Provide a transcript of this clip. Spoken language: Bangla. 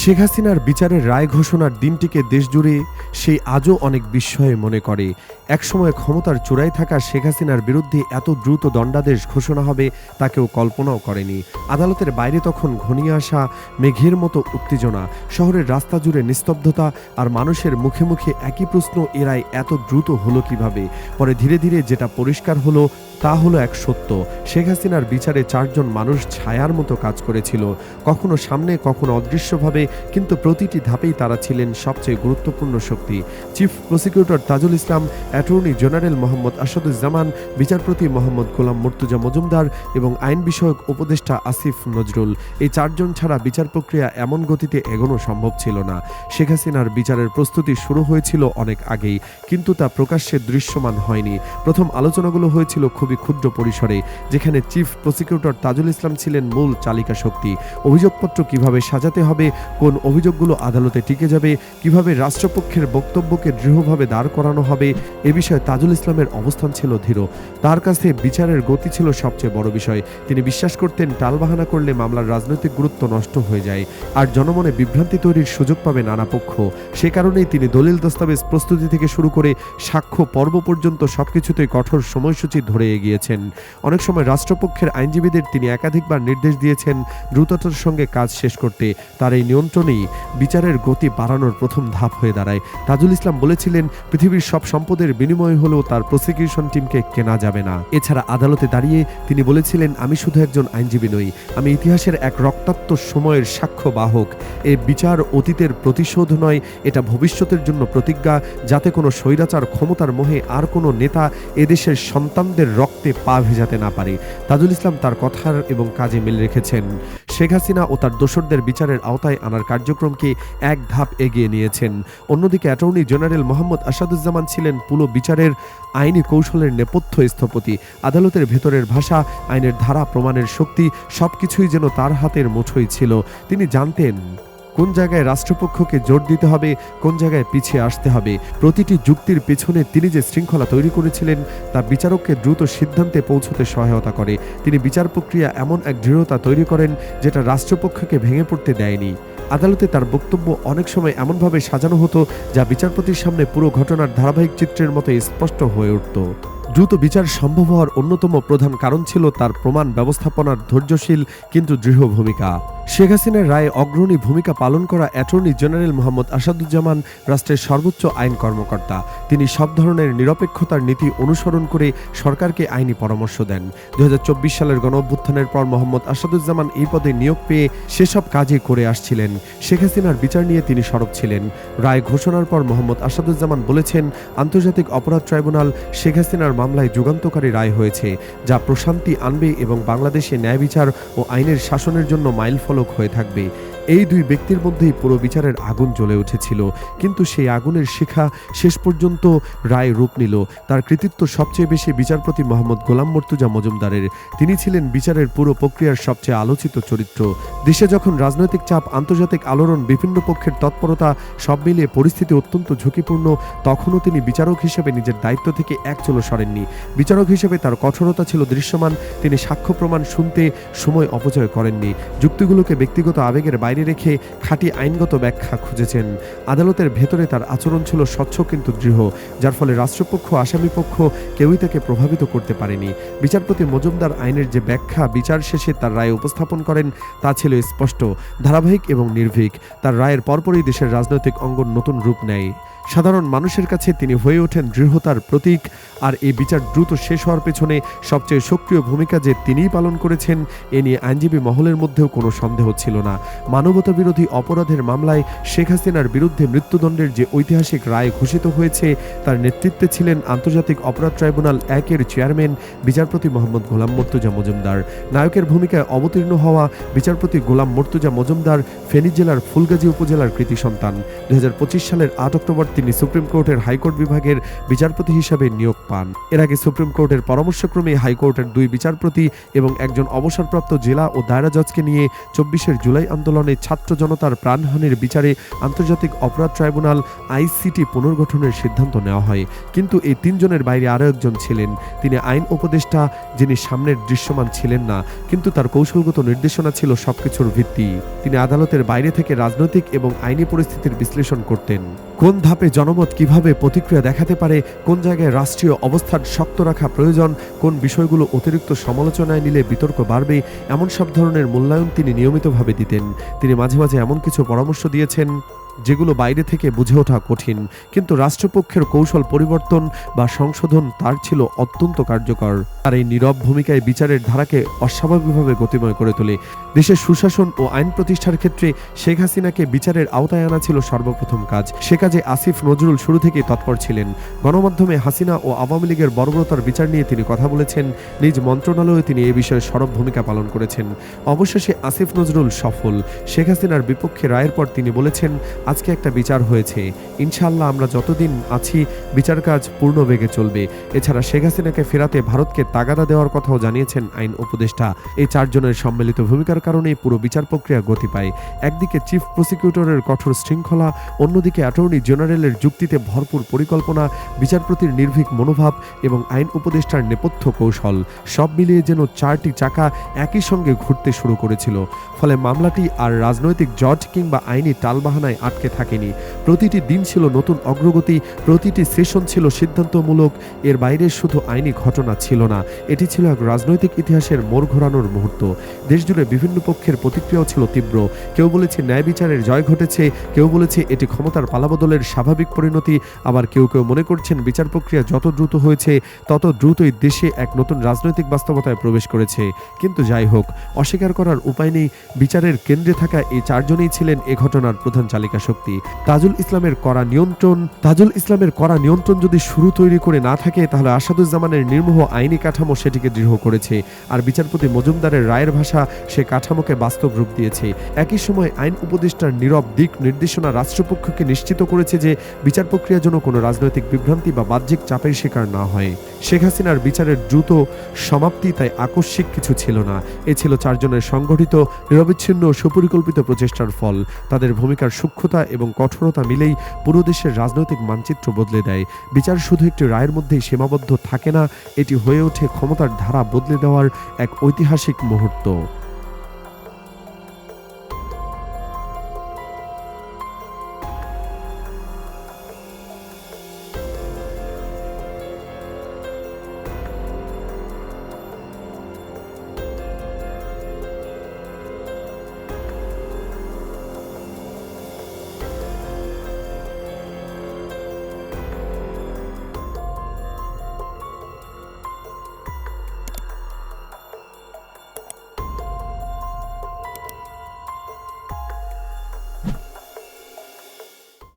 শেখ হাসিনার বিচারের রায় ঘোষণার দিনটিকে দেশজুড়ে সেই আজও অনেক বিস্ময়ে মনে করে। একসময় ক্ষমতার চূড়ায় থাকা শেখ হাসিনার বিরুদ্ধে এত দ্রুত দণ্ডাদেশ ঘোষণা হবে তা কেউ কল্পনাও করেনি। আদালতের বাইরে তখন ঘনিয়ে আসা মেঘের মতো উত্তেজনা, শহরের রাস্তা জুড়ে নিস্তব্ধতা আর মানুষের মুখে মুখে একই প্রশ্ন এরাই এত দ্রুত হলো কীভাবে? পরে ধীরে ধীরে যেটা পরিষ্কার হলো তা হলো এক সত্য। শেখ হাসিনার বিচারে চারজন মানুষ ছায়ার মতো কাজ করেছিল। কখনো সামনে, কখনো অদৃশ্যভাবে, কিন্তু প্রতিটি ধাপেই তারা ছিলেন সবচেয়ে গুরুত্বপূর্ণ শক্তি। Chief prosecutor Tajul Islam, attorney general Mohammad Asaduzzaman, বিচারপতি মোহাম্মদ গোলাম মুর্তুজা মজুমদার এবং আইন বিষয়ক উপদেষ্টা আসিফ নজরুল। এই চারজন ছাড়া বিচার প্রক্রিয়া এমন গতিতে এগোনো সম্ভব ছিল না। শেখ হাসিনার বিচারের প্রস্তুতি শুরু হয়েছিল অনেক আগেই, কিন্তু তা প্রকাশ্যে দৃশ্যমান হয়নি। প্রথম আলোচনাগুলো হয়েছিল খুবই ক্ষুদ্র পরিসরে, যেখানে চিফ প্রসিকিউটর তাজুল ইসলাম ছিলেন মূল চালিকা শক্তি। অভিযোগপত্র কীভাবে সাজাতে হবে, কোন অভিযোগগুলো আদালতে টিকে যাবে, কীভাবে রাষ্ট্রপক্ষের বক্তব্যকে দৃঢ়ভাবে দাঁড় করানো হবে, এ বিষয়ে তাজুল ইসলামের অবস্থান ছিল ধীর। তার কাছে বিচারের গতি ছিল সবচেয়ে বড় বিষয়। তিনি বিশ্বাস করতেন, টালবাহানা করলে মামলার রাজনৈতিক গুরুত্ব নষ্ট হয়ে যায়। আর জনমনে বিভ্রান্তি তৈরির সুযোগ পাবে নানা পক্ষ। সে কারণেই তিনি দলিল দস্তাবেজ প্রস্তুতি থেকে শুরু করে সাক্ষ্য পর্ব পর্যন্ত সবকিছুতেই কঠোর সময়সূচি ধরে এগিয়েছেন অনেক সময় রাষ্ট্রপক্ষের আইনজীবীদের তিনি একাধিকবার নির্দেশ দিয়েছেন দ্রুততার সঙ্গে কাজ শেষ করতে। তার এই নিয়ন্ত্রণেই বিচারের গতি বাড়ানোর প্রথম ধাপ হয়ে দাঁড়ায়। তাজুল ইসলাম বলেছিলেন, পৃথিবীর সব সম্পদের বিনিময় হলেও তার প্রসিকিউশন টিমকে কেনা যাবে না। এছাড়া আদালতে দাঁড়িয়ে তিনি বলেছিলেন, আমি শুধু একজন আইনজীবী নই, আমি ইতিহাসের এক রক্তাক্ত সময়ের সাক্ষ্য বাহক এ বিচার অতীতের প্রতিশোধ নয়, এটা ভবিষ্যতের জন্য প্রতিজ্ঞা। যাতে কোনো স্বৈরাচার ক্ষমতার মোহে আর কোনো নেতা এদেশের সন্তানদের রক্তে পা ভেজাতে না পারে। তাজুল ইসলাম তার কথার এবং কাজে মিল রেখেছেন। শেখ হাসিনা ও তার দোসরদের বিচারের আওতায় আনার কার্যক্রমকে এক ধাপ এগিয়ে নিয়েছেন। অন্যদিকে অ্যাটর্নি জেনারেল মোহাম্মদ আসাদুজ্জামান ছিলেন পুরো বিচারের আইনি কৌশলের নেপথ্য স্থপতি। আদালতের ভেতরের ভাষা, আইনের ধারা, প্রমাণের শক্তি সবকিছুই যেন তার হাতের মুঠোই ছিল। তিনি জানতেন কোন জায়গায় রাষ্ট্রপক্ষকে জোর দিতে হবে, কোন জায়গায় পিছিয়ে আসতে হবে? প্রতিটি যুক্তির পেছনে তিনি যে শৃঙ্খলা তৈরি করেছিলেন, তা বিচারককে দ্রুত সিদ্ধান্তে পৌঁছতে সহায়তা করে। তিনি বিচার প্রক্রিয়া এমন এক দৃঢ়তা তৈরি করেন, যেটা রাষ্ট্রপক্ষকে ভেঙে পড়তে দেয়নি। আদালতে তার বক্তব্য অনেক সময় এমনভাবে সাজানো হতো, যা বিচারপতির সামনে পুরো ঘটনার ধারাবাহিক চিত্রের মতো স্পষ্ট হয়ে উঠত। দ্রুত বিচার সম্ভব হওয়ার অন্যতম প্রধান কারণ ছিল তার প্রমাণ ব্যবস্থাপনার ধৈর্যশীল কিন্তু দৃঢ় ভূমিকা। শেখ হাসিনার রায়ে অগ্রণী ভূমিকা পালন করা অ্যাটর্নি জেনারেল মোহাম্মদ আসাদুজ্জামান রাষ্ট্রের সর্বোচ্চ আইন কর্মকর্তা। তিনি সব ধরনের নিরপেক্ষতার নীতি অনুসরণ করে সরকারকে আইনি পরামর্শ দেন। দু হাজার চব্বিশ সালের গণ অভ্যুত্থানের পর মোহাম্মদ আসাদুজ্জামান এই পদে নিয়োগ পেয়ে সেসব কাজে করে আসছিলেন। শেখ হাসিনার বিচার নিয়ে তিনি সরব ছিলেন। রায় ঘোষণার পর মোহাম্মদ আসাদুজ্জামান বলেছেন, আন্তর্জাতিক অপরাধ ট্রাইব্যুনাল শেখ হাসিনার মামলায় যুগান্তকারী রায় হয়েছে, যা প্রশান্তি আনবে এবং বাংলাদেশে ন্যায় বিচার ও আইনের শাসনের জন্য মাইলফলক হয়ে থাকবে। এই দুই ব্যক্তির মধ্যেই পুরো বিচারের আগুন জ্বলে উঠেছিল। কিন্তু সেই আগুনের শিখা শেষ পর্যন্ত রায় রূপ নিল। তার কৃতিত্ব সবচেয়ে বেশি বিচারপতি মোহাম্মদ গোলাম মর্তুজা মজুমদারের। তিনি ছিলেন বিচারের পুরো প্রক্রিয়ার সবচেয়ে আলোচিত চরিত্র। দেশে যখন রাজনৈতিক চাপ, আন্তর্জাতিক আলোড়ন, বিভিন্ন পক্ষের তৎপরতা সব মিলিয়ে পরিস্থিতি অত্যন্ত ঝুঁকিপূর্ণ, তখনও তিনি বিচারক হিসেবে নিজের দায়িত্ব থেকে এক চলো সরেননি। বিচারক হিসেবে তার কঠোরতা ছিল দৃশ্যমান, তিনি সাক্ষ্য প্রমাণ শুনতে সময় অপচয় করেননি। যুক্তিগুলোকে ব্যক্তিগত আবেগের বাইরে রেখে খাঁটি আইনগত ব্যাখ্যা খুঁজেছেন। আদালতের ভেতরে তার আচরণ ছিল স্বচ্ছ কিন্তু দৃঢ়, যার ফলে রাষ্ট্রপক্ষ, আসামি পক্ষ কেউই তাকে প্রভাবিত করতে পারেনি। বিচারপতি মজুমদার আইনের যে ব্যাখ্যা, বিচার শেষে তার রায় উপস্থাপন করেন, তা ছিল স্পষ্ট ধারাবাহিক এবং নির্ভীক। তার রায়ের পরপরই দেশের রাজনৈতিক অঙ্গন নতুন রূপ নেয়। সাধারণ মানুষের কাছে তিনি হয়ে ওঠেন দৃঢ়তার প্রতীক, আর এই বিচার দ্রুত শেষ হওয়ার পেছনে সবচেয়ে সক্রিয় ভূমিকা যে তিনিই পালন করেছেন, এ নিয়ে আইনজীবী মহলের মধ্যেও কোনো সন্দেহ ছিল না। মানবতা বিরোধী অপরাধের মামলায় শেখ হাসিনার বিরুদ্ধে মৃত্যুদণ্ডের যে ঐতিহাসিক রায় ঘোষিত হয়েছে, তার নেতৃত্বে ছিলেন আন্তর্জাতিক অপরাধ ট্রাইব্যুনাল একের চেয়ারম্যান, বিচারপতি মোহাম্মদ গোলাম মর্তুজা মজুমদার। নায়কের ভূমিকায় অবতীর্ণ হওয়া বিচারপতি গোলাম মর্তুজা মজুমদার ফেনী জেলার ফুলগাজী উপজেলার কৃতি সন্তান। দু হাজার পঁচিশ সালের আট অক্টোবর তিনি সুপ্রিম কোর্টের হাইকোর্ট বিভাগের বিচারপতি হিসাবে নিয়োগ পান। এর আগে সুপ্রিম কোর্টের পরামর্শক্রমে হাইকোর্টের দুই বিচারপতি এবং একজন অবসরপ্রাপ্ত জেলা ও দায়রা জজকে নিয়ে চব্বিশের জুলাই আন্দোলনে ছাত্র জনতার প্রাণহানির বিচারে আন্তর্জাতিক অপরাধ ট্রাইব্যুনাল আইসিটি পুনর্গঠনের সিদ্ধান্ত নেওয়া হয়। কিন্তু এই তিনজনের বাইরে আরও একজন ছিলেন। তিনি আইন উপদেষ্টা, যিনি সামনের দৃশ্যমান ছিলেন না। কিন্তু তার কৌশলগত নির্দেশনা ছিল সবকিছুর ভিত্তি। তিনি আদালতের বাইরে থেকে রাজনৈতিক এবং আইনি পরিস্থিতির বিশ্লেষণ করতেন। কোন ধাপে জনমত কীভাবে প্রতিক্রিয়া দেখাতে পারে, কোন জায়গায় রাষ্ট্রীয় অবস্থান শক্ত রাখা প্রয়োজন, কোন বিষয়গুলো অতিরিক্ত সমালোচনায় নিলে বিতর্ক বাড়বে, এমন সব ধরনের মূল্যায়ন তিনি নিয়মিতভাবে দিতেন। তিনি মাঝে মাঝে এমন কিছু পরামর্শ দিয়েছেন। যেগুলো বাইরে থেকে বুঝে ওঠা কঠিন, কিন্তু রাষ্ট্রপক্ষের কৌশল পরিবর্তন বা সংশোধন তার ছিল অত্যন্ত কার্যকর। আর এই নীরব ভূমিকায় বিচারের ধারাকে অস্বাভাবিকভাবে গতিময় করে তোলে। দেশের সুশাসন ও আইন প্রতিষ্ঠার ক্ষেত্রে শেখ হাসিনাকে বিচারের আওতায় আনা ছিল সর্বপ্রথম কাজ। সে কাজে আসিফ নজরুল শুরু থেকেই তৎপর ছিলেন। গণমাধ্যমে হাসিনা ও আওয়ামী লীগের বর্বরতার বিচার নিয়ে তিনি কথা বলেছেন। নিজ মন্ত্রণালয়ে তিনি এ বিষয়ে সরব ভূমিকা পালন করেছেন। অবশেষে আসিফ নজরুল সফল। শেখ হাসিনার বিপক্ষে রায়ের পর তিনি বলেছেন আজকে একটা বিচার হয়েছে। ইনশাআল্লাহ আমরা যতদিন আছি, বিচার কাজ পূর্ণ বেগে চলবে। এছাড়া শেখ হাসিনাকে ফেরাতে ভারতকে তাগাদা দেওয়ার কথাও জানিয়েছেন আইন উপদেষ্টা। এই চারজনের সম্মিলিত ভূমিকার কারণে পুরো বিচার প্রক্রিয়া গতি পায়। একদিকে চিফ প্রসিকিউটরের কঠোর শৃঙ্খলা, অন্যদিকে অ্যাটর্নি জেনারেলের যুক্তিতে ভরপুর পরিকল্পনা, বিচারপতির নির্ভীক মনোভাব এবং আইন উপদেষ্টার নেপথ্য কৌশল। সব মিলিয়ে যেন চারটি চাকা একই সঙ্গে ঘুরতে শুরু করেছিল। ফলে মামলাটি আর রাজনৈতিক জজ কিংবা আইনি টালবাহানায় আটকে থাকেনি। প্রতিটি দিন ছিল নতুন অগ্রগতি, প্রতিটি সেশন ছিল সিদ্ধান্তমূলক, এর বাইরে শুধু আইনি ঘটনা ছিল না, এটি ছিল এক রাজনৈতিক ইতিহাসের মোড় ঘোরানোর মুহূর্ত। দেশজুড়ে বিভিন্ন পক্ষের প্রতিক্রিয়াও ছিল তীব্র। কেউ বলেছে ন্যায় বিচারের জয় ঘটেছে, কেউ বলেছে এটি ক্ষমতার পালাবদলের স্বাভাবিক পরিণতি, আবার কেউ কেউ মনে করছেন বিচার প্রক্রিয়া যত দ্রুত হয়েছে, তত দ্রুতই দেশে এক নতুন রাজনৈতিক বাস্তবতায় প্রবেশ করেছে। কিন্তু যাই হোক, অস্বীকার করার উপায় নেই, বিচারের কেন্দ্রে থাকা এই চারজনেই ছিলেন এ ঘটনার প্রধান চালিকা শক্তি। তাজুল ইসলামের করা নিয়ন্ত্রণ, তাজুল ইসলামের করা নিয়ন্ত্রণ যদি শুরু তৈরি করে না থাকে, তাহলে আসাদুজ্জামানের নির্মোহ আইনি কাঠামো সেটিকে দৃঢ় করেছে। আর বিচারপতি মজুমদারের রায়ের ভাষা সে কাঠামোকে বাস্তব রূপ দিয়েছে। একই সময় আইন উপদেষ্টার নীরব দিক নির্দেশনা রাষ্ট্রপক্ষকে নিশ্চিত করেছে যে বিচার প্রক্রিয়ার জন্য কোনো রাজনৈতিক বিভ্রান্তি বা বাহ্যিক চাপের শিকার না হয়। শেখ হাসিনার বিচারের দ্রুত সমাপ্তি তাই আকস্মিক কিছু ছিল না। এ ছিল চারজনের সংগঠিত নিরবিচ্ছিন্ন সুপরিকল্পিত প্রচেষ্টার ফল। তাদের ভূমিকার সূক্ষ্মতা এবং কঠোরতা মিলেই পুরো দেশের রাজনৈতিক মানচিত্র বদলে দেয়। বিচার শুধু একটি রায়ের মধ্যেই সীমাবদ্ধ থাকে না, এটি হয়ে ওঠে ক্ষমতার ধারা বদলে দেওয়ার এক ঐতিহাসিক মুহূর্ত।